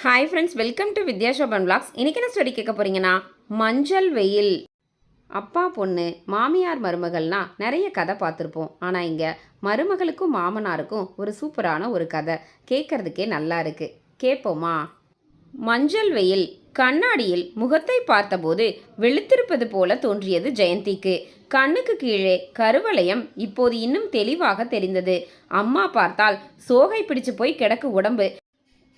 Hi friends welcome to Vidya Shobhan vlogs இன்றைக்கி என்ன story கேட்க போகிறீங்கன்னா மஞ்சள் வெயில். அப்பா பொண்ணு மாமியார் மருமகள்னா நிறைய கதை பார்த்துருப்போம். ஆனால் இங்கே மருமகளுக்கும் மாமனாருக்கும் ஒரு சூப்பரான ஒரு கதை. கேட்குறதுக்கே நல்லா இருக்குது கேட்போமா? மஞ்சள் வெயில் கண்ணாடியில் முகத்தை பார்த்தபோது வெளுத்திருப்பது போல தோன்றியது ஜெயந்திக்கு. கண்ணுக்கு கீழே கருவளையம் இப்போது இன்னும் தெளிவாக தெரிந்தது. அம்மா பார்த்தால் சோகை பிடிச்சு போய் கிடக்கு உடம்பு.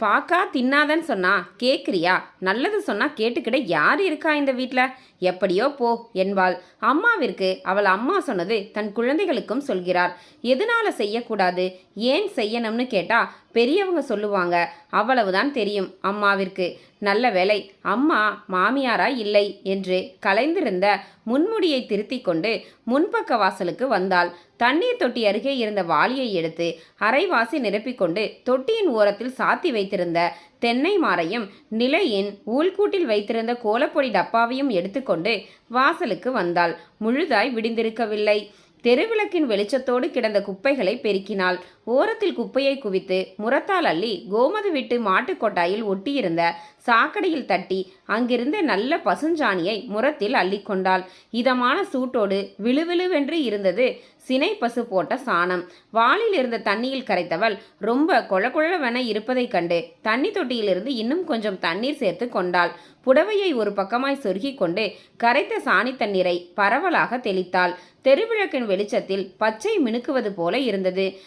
பாக்கா தின்னாதன்னு சொன்னா கேட்குறியா நல்லது சொன்னா கேட்டுக்கிட யார் இருக்கா இந்த வீட்டில் எப்படியோ போ என்பாள். அம்மாவிற்கு அவள் அம்மா சொன்னது தன் குழந்தைகளுக்கும் சொல்கிறார். எதனால செய்யக்கூடாது? ஏன் செய்யணும்னு கேட்டா பெரியவங்க சொல்லுவாங்க அவ்வளவுதான் தெரியும் அம்மாவிற்கு. நல்ல வேலை அம்மா மாமியாரா இல்லை? என்று கலைந்திருந்த முன்முடியை திருத்திக் கொண்டு முன்பக்க வாசலுக்கு வந்தாள். தண்ணீர் தொட்டி அருகே இருந்த வாளியை எடுத்து அரைவாசி நிரப்பிக்கொண்டு தொட்டியின் ஓரத்தில் சாத்தி வைத்திருந்த தென்னை மாறையும் நிலையின் ஊழ்கூட்டில் வைத்திருந்த கோலப்பொடி டப்பாவையும் எடுத்துக்கொண்டு வாசலுக்கு வந்தாள். முழுதாய் விடிந்திருக்கவில்லை. தெருவிளக்கின் வெளிச்சத்தோடு கிடந்த குப்பைகளை பெருக்கினாள். ஓரத்தில் குப்பையை குவித்து முரத்தால் அள்ளி கோமது விட்டு மாட்டுக் கொட்டாயில் ஒட்டியிருந்த சாக்கடையில் தட்டி அங்கிருந்த நல்ல பசுஞ்சாணியை முரத்தில் அள்ளிக்கொண்டாள் இதமான சூட்டோடு விழுவிழுவென்று இருந்தது சினை பசு போட்ட சாணம். வாளில் இருந்த தண்ணியில் கரைத்தவள் ரொம்ப கொழகொழவென இருப்பதைக் கண்டு தண்ணி தொட்டியிலிருந்து இன்னும் கொஞ்சம் தண்ணீர் சேர்த்து கொண்டாள். புடவையை ஒரு பக்கமாய் சொருகிக் கொண்டு கரைத்த சாணி தண்ணீரை பரவலாக தெளித்தாள். தெருவிளக்கின் வெளிச்சத்தில் பச்சை மினுக்குவது போல இருந்தது.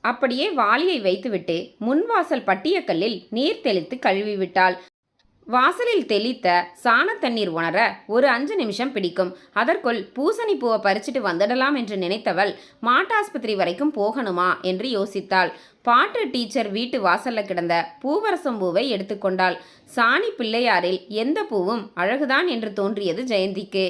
அப்படியே வாளியை வைத்துவிட்டு முன்வாசல் பட்டியக்கல்லில் நீர் தெளித்து கழுவிவிட்டாள். வாசலில் தெளித்த சாண தண்ணீர் உணர ஒரு அஞ்சு நிமிஷம் பிடிக்கும். அதற்குள் பூசணி பூவை பறிச்சிட்டு வந்துடலாம் என்று நினைத்தவள் மாட்டாஸ்பத்திரி வரைக்கும் போகணுமா என்று யோசித்தாள். பாட்டு டீச்சர் வீட்டு வாசல்ல கிடந்த பூவரசம் பூவை எடுத்துக்கொண்டாள். சாணி பிள்ளையாரில் எந்த பூவும் அழகுதான் என்று தோன்றியது ஜெயந்திக்கு.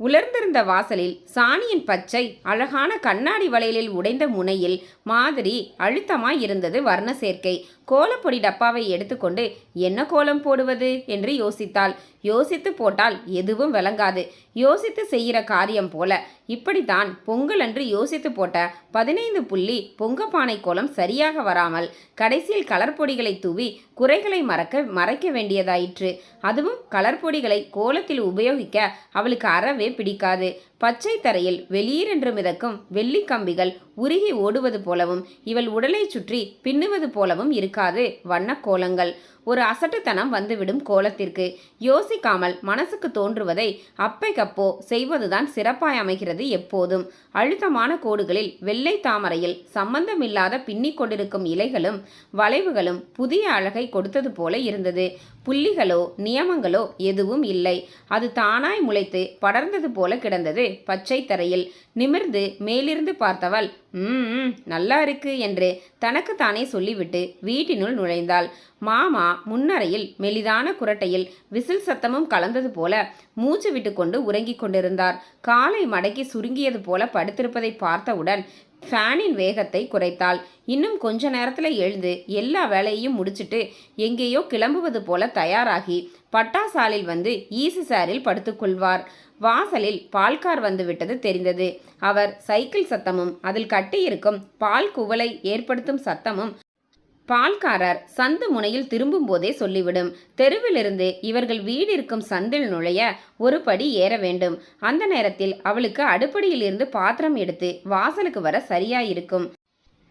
உலர்ந்திருந்த வாசலில் சாணியின் பச்சை அழகான கண்ணாடி வளையலில் உடைந்த முனையில் மாதிரி அழுத்தமாய் இருந்தது வர்ண சேர்க்கை. கோலப்பொடி டப்பாவை எடுத்துக்கொண்டு என்ன கோலம் போடுவது? என்று யோசித்தாள். யோசித்து போட்டால் எதுவும் விளங்காது. யோசித்து செய்கிற காரியம் போல. இப்படித்தான் பொங்கல் அன்று யோசித்து போட்ட பதினைந்து புள்ளி பொங்கப்பானை கோலம் சரியாக வராமல் கடைசியில் கலர் பொடிகளை தூவி குறைகளை மறக்க மறைக்க வேண்டியதாயிற்று. அதுவும் கலர் பொடிகளை கோலத்தில் உபயோகிக்க அவளுக்கு அறவே பிடிக்காது பச்சை தரையில் வெளியீரென்று மிதக்கும் வெள்ளி கம்பிகள் உருகி ஓடுவது போலவும் இவள் உடலை சுற்றி பின்னுவது போலவும் இருக்காது வண்ணக் கோலங்கள். ஒரு அசட்டுத்தனம் வந்துவிடும் கோலத்திற்கு. யோசிக்காமல் மனசுக்கு தோன்றுவதை அப்பைக்கப்போ செய்வதுதான் சிறப்பாய் அமைகிறது எப்போதும். அழுத்தமான கோடுகளில் வெள்ளை தாமரையில் சம்பந்தமில்லாத பின்னிக் கொண்டிருக்கும் இலைகளும் வளைவுகளும் புதிய அழகை கொடுத்தது போல இருந்தது. புள்ளிகளோ நியமங்களோ எதுவும் இல்லை. அது தானாய் முளைத்து படர்ந்தது போல கிடந்தது பச்சை தரையில் நிமிர்ந்து மேலிருந்து பார்த்தவள் ம் நல்லா இருக்கு என்று தனக்குத்தானே சொல்லிவிட்டு வீட்டினுள் நுழைந்தாள். மாமா முன்னறையில் மெலிதான குரட்டையில் விசில் சத்தமும் கலந்தது போல மூச்சு விட்டுக்கொண்டு உறங்கிக் கொண்டிருந்தார். காலை மடக்கி சுருங்கியது போல படுத்திருப்பதை பார்த்தவுடன் ஃபேனின் வேகத்தை குறைத்தாள். இன்னும் கொஞ்ச நேரத்தில் எழுந்து எல்லா வேலையையும் முடிச்சிட்டு எங்கேயோ கிளம்புவது போல தயாராகி பட்டாசாலில் வந்து ஈசி சாரில் படுத்துக்கொள்வார் வாசலில் பால்கார் வந்துவிட்டது தெரிந்தது. அவர் சைக்கிள் சத்தமும் அதில் கட்டியிருக்கும் பால் குவலை ஏற்படுத்தும் சத்தமும் பால்காரர் சந்து முனையில் திரும்பும் போதே சொல்லிவிடும். தெருவிலிருந்து இவர்கள் வீடு இருக்கும் சந்தில் நுழைய ஒரு படி ஏற வேண்டும். அந்த நேரத்தில் அவளுக்கு அடுப்படியிலிருந்து பாத்திரம் எடுத்து வாசலுக்கு வர சரியாயிருக்கும்.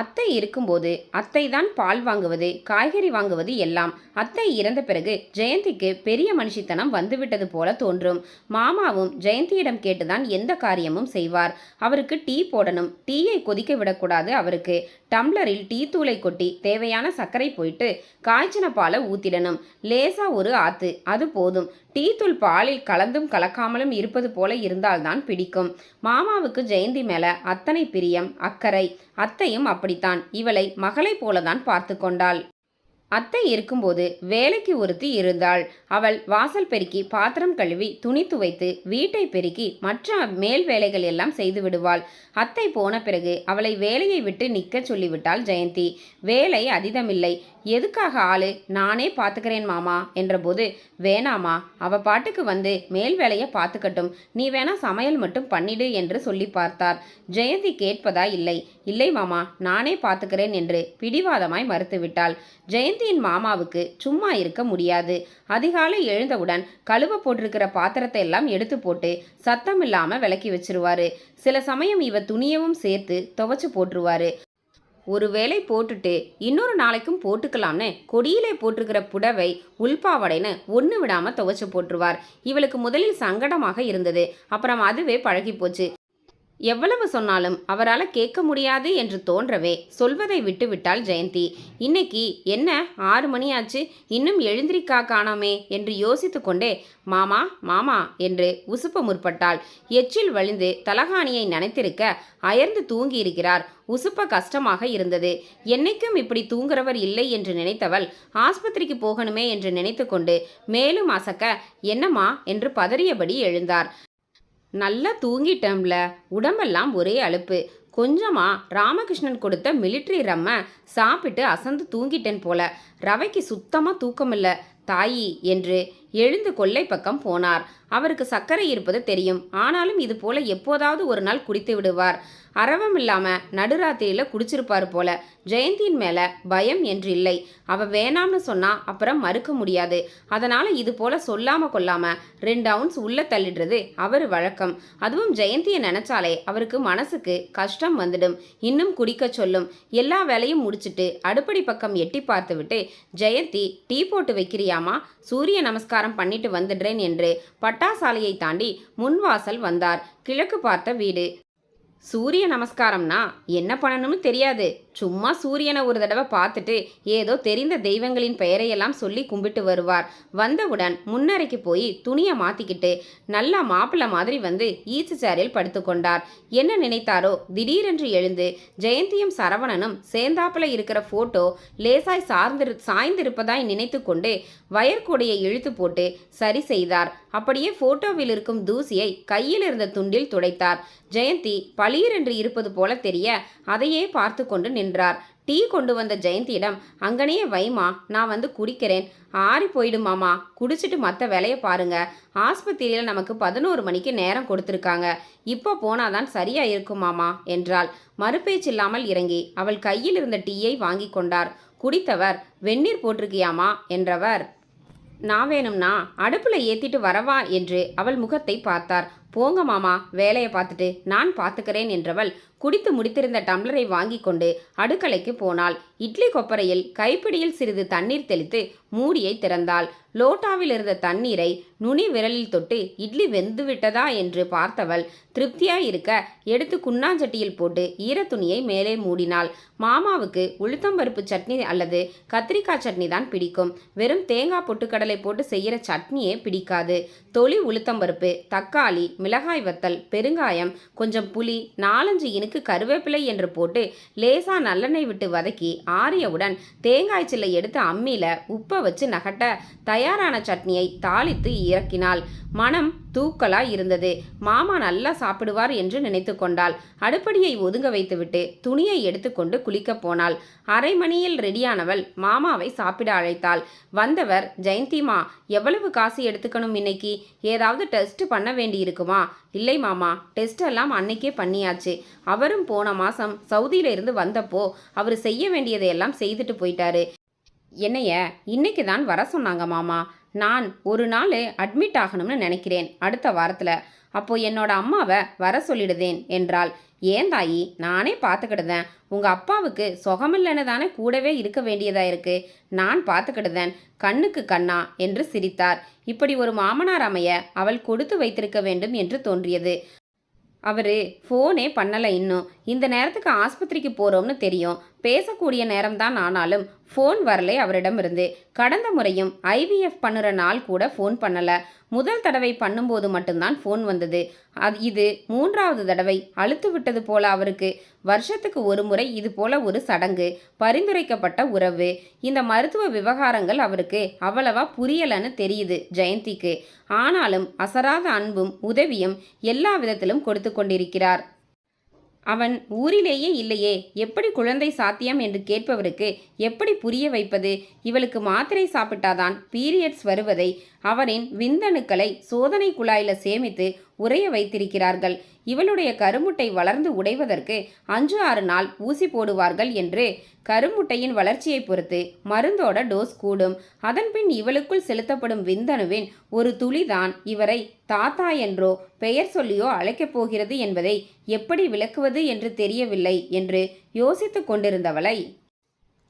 அத்தை இருக்கும்போது அத்தை தான் பால் வாங்குவது காய்கறி வாங்குவது எல்லாம். அத்தை இறந்த பிறகு ஜெயந்திக்கு பெரிய மனுஷித்தனம் வந்துவிட்டது போல தோன்றும். மாமாவும் ஜெயந்தியிடம் கேட்டுதான் எந்த காரியமும் செய்வார். அவருக்கு டீ போடணும் டீயை கொதிக்க விடக்கூடாது அவருக்கு. டம்ளரில் டீ தூளை கொட்டி தேவையான சர்க்கரை போயிட்டு காய்ச்சின பாலை ஊத்திடணும். லேசா ஒரு ஆத்து அது போதும். டீ தூள் பாலில் கலந்தும் கலக்காமலும் இருப்பது போல இருந்தால்தான் பிடிக்கும். மாமாவுக்கு ஜெயந்தி மேல அத்தனை பிரியம் அக்கறை. அத்தையும் அப்படித்தான். இவளை மகளை போலதான் பார்த்து கொண்டாள். அத்தை இருக்கும்போது வேலைக்கு ஒருத்தி இருந்தாள். அவள் வாசல் பெருக்கி பாத்திரம் கழுவி துணி துவைத்து வீட்டை பெருக்கி மற்ற மேல் வேலைகள் எல்லாம் செய்து விடுவாள். அத்தை போன பிறகு அவளை வேலையை விட்டு நிற்க சொல்லிவிட்டாள் ஜெயந்தி. வேலை அதிதமில்லை எதுக்காக ஆளு? நானே பார்த்துக்கிறேன் மாமா என்றபோது வேணாமா அவ பாட்டுக்கு வந்து மேல் வேலையை பார்த்துக்கட்டும் நீ வேணா சமையல் மட்டும் பண்ணிடு என்று சொல்லி பார்த்தார். ஜெயந்தி கேட்பதா? இல்லை இல்லை மாமா நானே பார்த்துக்கிறேன் என்று பிடிவாதமாய் மறுத்துவிட்டாள் ஜெயந்தியின் மாமாவுக்கு சும்மா இருக்க முடியாது. அதிகாலை எழுந்தவுடன் கழுவ போட்டிருக்கிற பாத்திரத்தை எல்லாம் எடுத்து போட்டு சத்தம் இல்லாமல் விளக்கி வச்சிருவாரு. சில சமயம் இவ துணியவும் சேர்த்து துவைச்சு போட்டுருவாரு. ஒரு வேளை போட்டுட்டு இன்னொரு நாளைக்கும் போட்டுக்கலாம்னு கொடியிலே போட்டிருக்கிற புடவை உள்பாவடைன்னு ஒன்று விடாமல் துவைச்சு போட்டுருவார். இவளுக்கு முதலில் சங்கடமாக இருந்தது. அப்புறம் அதுவே பழகி போச்சு எவ்வளவு சொன்னாலும் அவரால் கேட்க முடியாது என்று தோன்றவே சொல்வதை விட்டுவிட்டாள் ஜெயந்தி. இன்னைக்கு என்ன? ஆறு மணி ஆச்சு இன்னும் எழுந்திரிக்கா காணாமே என்று யோசித்து கொண்டே மாமா மாமா என்று உசுப்ப முற்பட்டாள். எச்சில் வழிந்து தலகாணியை நனைத்திருக்க அயர்ந்து தூங்கியிருக்கிறார். உசுப்ப கஷ்டமாக இருந்தது. என்னைக்கும் இப்படி தூங்குறவர் இல்லை என்று நினைத்தவள் ஆஸ்பத்திரிக்கு போகணுமே என்று நினைத்துக்கொண்டு மேலும் அசக்க என்னம்மா? என்று பதறியபடி எழுந்தார். நல்லா தூங்கிட்டேன்ல உடம்பெல்லாம் ஒரே அலுப்பு. கொஞ்சமாக ராமகிருஷ்ணன் கொடுத்த மிலிட்ரி ரம்ம சாப்பிட்டு அசந்து தூங்கிட்டேன் போல. ரவைக்கு சுத்தமாக தூக்கமில்ல. தாயி என்று எழுந்து கொள்ளை பக்கம் போனார். அவருக்கு சர்க்கரை இருப்பது தெரியும். ஆனாலும் இது போல எப்போதாவது ஒரு நாள் குடித்து விடுவார். அரவம் இல்லாம நடுராத்திரியில குடிச்சிருப்பார் போல. ஜெயந்தியின் மேல பயம் என்று இல்லை. அவ வேணாம்னு சொன்னா அப்புறம் மறுக்க முடியாது. அதனால இது போல சொல்லாம கொள்ளாம ரெண்டு அவுன்ஸ் உள்ள தள்ளிடுறது அவர் வழக்கம். அதுவும் ஜெயந்தியை நினைச்சாலே அவருக்கு மனசுக்கு கஷ்டம் வந்துடும். இன்னும் குடிக்க சொல்லும். எல்லா வேலையும் முடிச்சிட்டு அடுப்படி பக்கம் எட்டி பார்த்துவிட்டு ஜெயந்தி டீ போட்டு வைக்கிறியாமா சூரிய நமஸ்காரம் பண்ணிட்டு வந்துடுறேன் என்று பட்டாசாலையை தாண்டி முன்வாசல் வந்தார். கிழக்கு பார்த்த வீடு. சூரிய நமஸ்காரம்னா என்ன பண்ணணும்னு தெரியாது. சும்மா சூரியனை ஒரு தடவை பார்த்துட்டு ஏதோ தெரிந்த தெய்வங்களின் பெயரையெல்லாம் சொல்லி கும்பிட்டு வருவார். வந்தவுடன் முன்னறைக்கு போய் துணியை மாற்றிக்கிட்டு நல்லா மாப்பிள்ளை மாதிரி வந்து ஈச்சு சேரில் படுத்துக்கொண்டார் என்ன நினைத்தாரோ திடீரென்று எழுந்து ஜெயந்தியும் சரவணனும் சேர்ந்தாப்புல இருக்கிற ஃபோட்டோ லேசாய் சார்ந்திரு சாய்ந்திருப்பதாய் நினைத்து கொண்டு வயர்கூடையை இழுத்து போட்டு சரி செய்தார். அப்படியே ஃபோட்டோவில் இருக்கும் தூசியை கையில் இருந்த துண்டில் துடைத்தார். ஜெயந்தி பளீரென்று இருப்பது போல தெரிய அதையே பார்த்து கொண்டு என்றார். டீ கொண்டு வந்த ஜெயந்தியிடம் அங்கனையே வைமா நான் வந்து குடிக்கிறேன். ஆறி போயிடுமாமா குடிச்சிட்டு மற்ற வேலையை பாருங்க. ஆஸ்பத்திரியில் நமக்கு பதினோரு மணிக்கு நேரம் கொடுத்துருக்காங்க. இப்போ போனாதான் சரியா இருக்குமாமா என்றாள். மறுபேச்சில்லாமல் இறங்கி அவள் கையில் இருந்த டீயை வாங்கி கொண்டார். குடித்தவர் வெந்நீர் போட்டிருக்கியாமா? என்றவர் நான் வேணும்னா அடுப்பில் ஏற்றிட்டு வரவா? என்று அவள் முகத்தை பார்த்தார். போங்க மாமா வேலையை பார்த்துட்டு நான் பார்த்துக்கிறேன் என்றவள் குடித்து முடித்திருந்த டம்ளரை வாங்கி கொண்டு அடுக்கலைக்கு போனாள். இட்லி கொப்பரையில் கைப்பிடியில் சிறிது தண்ணீர் தெளித்து மூடியை திறந்தாள். லோட்டாவில் இருந்த தண்ணீரை நுனி விரலில் தொட்டு இட்லி வெந்து விட்டதா என்று பார்த்தவள் திருப்தியாய் இருக்க எடுத்து குன்னாஞ்சட்டியில் போட்டு ஈரத்துணியை மேலே மூடினாள். மாமாவுக்கு உளுத்தம்பருப்பு சட்னி அல்லது கத்திரிக்காய் சட்னி தான் பிடிக்கும். வெறும் தேங்காய் பொட்டுக்கடலை போட்டு செய்கிற சட்னியே பிடிக்காது. தொளி உளுத்தம்பருப்பு தக்காளி மிளகாய் வத்தல் பெருங்காயம் கொஞ்சம் புளி நாலஞ்சு இனுக்கு கருவேப்பிலை என்று போட்டு லேசா நல்லெண்ணெய் விட்டு வதக்கி ஆறியவுடன் தேங்காய் சில்லை எடுத்து அம்மியில உப்பை வச்சு நகட்ட தயாரான சட்னியை தாளித்து இறக்கினாள். மனம் தூக்கலாய் இருந்தது. மாமா நல்லா சாப்பிடுவார் என்று நினைத்து கொண்டாள். அடுப்படியை ஒதுங்க வைத்துவிட்டு துணியை எடுத்துக்கொண்டு குளிக்கப் போனாள். அரை மணியில் ரெடியானவள் மாமாவை சாப்பிட அழைத்தாள். வந்தவர் ஜெயந்திமா எவ்வளவு காசு எடுத்துக்கணும் இன்னைக்கு? ஏதாவது டெஸ்ட் பண்ண வேண்டி இருக்குமா இல்லை மாமா டெஸ்ட் எல்லாம் அன்னைக்கே பண்ணியாச்சு. அவரும் போன மாசம் சவுதியில இருந்து வந்தப்போ அவர் செய்ய வேண்டியதையெல்லாம் செய்துட்டு போயிட்டாரு. என்னைய இன்னைக்கு தான் வர சொன்னாங்க மாமா. நான் ஒரு நாள் அட்மிட் ஆகணும்னு நினைக்கிறேன் அடுத்த வாரத்தில். அப்போ என்னோட அம்மாவை வர சொல்லிடுதேன் என்றாள். ஏன் தாயி? நானே பார்த்துக்கிடுதேன். உங்கள் அப்பாவுக்கு சுகமில்லைன்னு தானே கூடவே இருக்க வேண்டியதாக இருக்கு. நான் பார்த்துக்கிடுதேன். கண்ணுக்கு கண்ணா என்று சிரித்தார். இப்படி ஒரு மாமனார் அமைய அவள் கொடுத்து வைத்திருக்க வேண்டும் என்று தோன்றியது. அவர் ஃபோனே பண்ணலை இன்னும். இந்த நேரத்துக்கு ஆஸ்பத்திரிக்கு போகிறோம்னு தெரியும். பேசக்கூடிய நேரம்தான் ஆனாலும் ஃபோன் வரலை அவரிடமிருந்து. கடந்த முறையும் ஐவிஎஃப் பண்ணுற நாள் கூட ஃபோன் பண்ணலை. முதல் தடவை பண்ணும்போது மட்டும்தான் ஃபோன் வந்தது. அது இது மூன்றாவது தடவை அழுத்து விட்டது போல அவருக்கு. வருஷத்துக்கு ஒரு முறை இது போல ஒரு சடங்கு பரிந்துரைக்கப்பட்ட உறவு. இந்த மருத்துவ விவகாரங்கள் அவருக்கு அவ்வளவா புரியலன்னு தெரியுது ஜெயந்திக்கு. ஆனாலும் அசராத அன்பும் உதவியும் எல்லா விதத்திலும் கொடுத்து கொண்டிருக்கிறார். அவன் ஊரிலேயே இல்லையே. எப்படி குழந்தை சாத்தியம் என்று கேட்பவருக்கு எப்படி புரிய வைப்பது? இவளுக்கு மாத்திரை சாப்பிட்டாதான் பீரியட்ஸ் வருவதை அவரின் விந்தணுக்களை சோதனை குழாயில சேமித்து உறைய வைத்திருக்கிறார்கள். இவளுடைய கருமுட்டை வளர்ந்து உடைவதற்கு அஞ்சு ஆறு நாள் ஊசி போடுவார்கள் என்று கருமுட்டையின் வளர்ச்சியை பொறுத்து மருந்தோட டோஸ் கூடும். அதன்பின் இவளுக்குள் செலுத்தப்படும் விந்தணுவின் ஒரு துளிதான் இவரை தாத்தா என்றோ பெயர் சொல்லியோ அழைக்கப் போகிறது என்பதை எப்படி விளக்குவது என்று தெரியவில்லை என்று யோசித்துக் கொண்டிருந்தவளை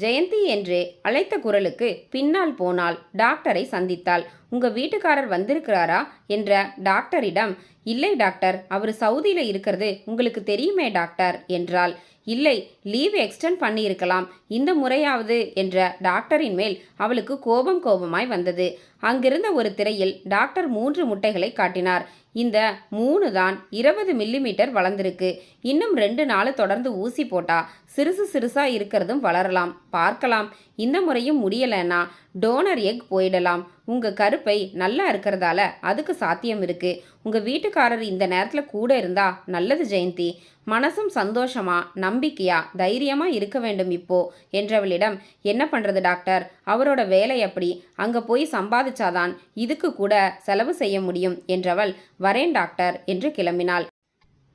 ஜெயந்தி என்று அழைத்த குரலுக்கு பின்னால் போனால் டாக்டரை சந்தித்தாள். உங்க வீட்டுக்காரர் வந்திருக்கிறாரா? என்ற டாக்டரிடம் இல்லை டாக்டர் அவர் சவுதியில் இருக்கிறது உங்களுக்கு தெரியுமே டாக்டர் என்றாள். இல்லை லீவ் எக்ஸ்டெண்ட் பண்ணியிருக்கலாம் இந்த முறையாவது என்ற டாக்டரின் மேல் அவளுக்கு கோபம் கோபமாய் வந்தது. அங்கிருந்த ஒரு திரையில் டாக்டர் மூன்று முட்டைகளை காட்டினார். இந்த மூணு தான் இருபது மில்லிமீட்டர் வளர்ந்துருக்கு. இன்னும் ரெண்டு நாள் தொடர்ந்து ஊசி போட்டா சிறுசு சிறுசா இருக்கிறதும் வளரலாம். பார்க்கலாம். இந்த முறையும் முடியலைன்னா டோனர் எக் போயிடலாம். உங்கள் கருப்பை நல்லா இருக்கிறதால அதுக்கு சாத்தியம் இருக்குது உங்கள் வீட்டுக்காரர் இந்த நேரத்தில் கூட இருந்தா நல்லது ஜெயந்தி. மனசும் சந்தோஷமா நம்பிக்கையா தைரியமா இருக்க வேண்டும் இப்போ என்றவளிடம் என்ன பண்றது டாக்டர்? அவரோட வேலை அப்படி அங்க போய் சம்பாதிச்சாதான் இதுக்கு கூட செலவு செய்ய முடியும் என்றவள் வரேன் டாக்டர் என்று கிளம்பினாள்.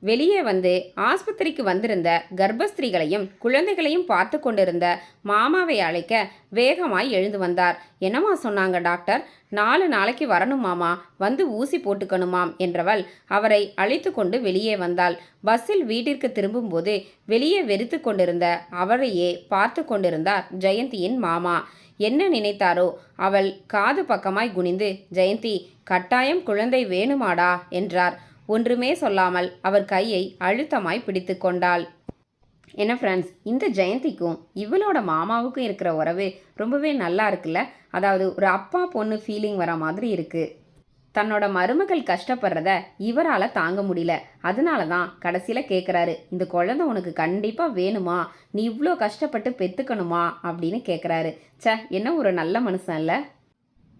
வெளியே வந்து ஆஸ்பத்திரிக்கு வந்திருந்த கர்ப்பஸ்திரீகளையும் குழந்தைகளையும் பார்த்து கொண்டிருந்த மாமாவை அழைக்க வேகமாய் எழுந்து வந்தார். என்னம்மா சொன்னாங்க டாக்டர்? நாலு நாளைக்கு வரணும் மாமா. வந்து ஊசி போட்டுக்கணுமாம் என்றவள் அவரை அழைத்து கொண்டு வெளியே வந்தாள். பஸ்ஸில் வீட்டிற்கு திரும்பும்போது வெளியே வெறித்து கொண்டிருந்த அவரையே பார்த்து கொண்டிருந்தார் ஜெயந்தியின் மாமா. என்ன நினைத்தாரோ? அவள் காது பக்கமாய் குனிந்து ஜெயந்தி கட்டாயம் குழந்தை வேணுமாடா என்றார். ஒன்றுமே சொல்லாமல் அவர் கையை அழுத்தமாய் பிடித்து கொண்டாள். என்ன ஃப்ரெண்ட்ஸ் இந்த ஜெயந்திக்கும் இவளோட மாமாவுக்கும் இருக்கிற உறவு ரொம்பவே நல்லா இருக்குல்ல? அதாவது ஒரு அப்பா பொண்ணு ஃபீலிங் வர மாதிரி இருக்குது தன்னோட மருமகள் கஷ்டப்படுறத இவரால் தாங்க முடியல. அதனால தான் கடைசியில் கேட்குறாரு இந்த குழந்தை உனக்கு கண்டிப்பாக வேணுமா? நீ இவ்வளோ கஷ்டப்பட்டு பெற்றுக்கணுமா அப்படின்னு கேட்குறாரு ச என்ன ஒரு நல்ல மனுஷன் இல்லை?